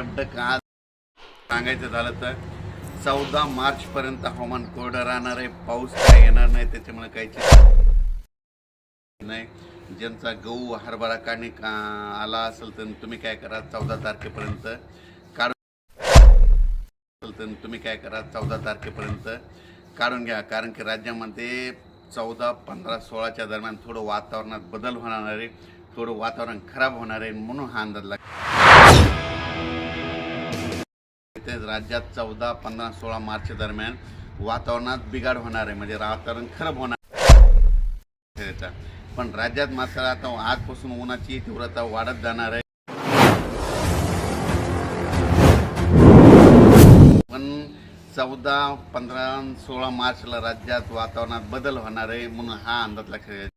नेमकं का आज सांगायचं झालं तर चौदा मार्च पर्यंत हवामान कोरडं राहणार आहे पाऊस काय येणार नाही त्याच्यामुळे काहीच नाही. ज्यांचा गहू हरभरा काढणे का- आला असेल तर तुम्ही काय करा चौदा तारखेपर्यंत काढून असेल तर तुम्ही काय करा चौदा तारखेपर्यंत काढून घ्या. कारण की राज्यामध्ये चौदा पंधरा सोळाच्या दरम्यान थोडं वातावरणात बदल होणार आहे थोडं वातावरण खराब होणार आहे म्हणून हा अंदाज लाग इथे राज्यात चौदा पंधरा सोळा मार्च दरम्यान वातावरणात बिघाड होणार आहे. म्हणजे वातावरण खराब होणार पण राज्यात मात्र आता आजपासून उन्हाची तीव्रता वाढत जाणार आहे. पण चौदा पंधरा सोळा मार्चला राज्यात वातावरणात बदल होणार आहे म्हणून हा अंदाज लक्षात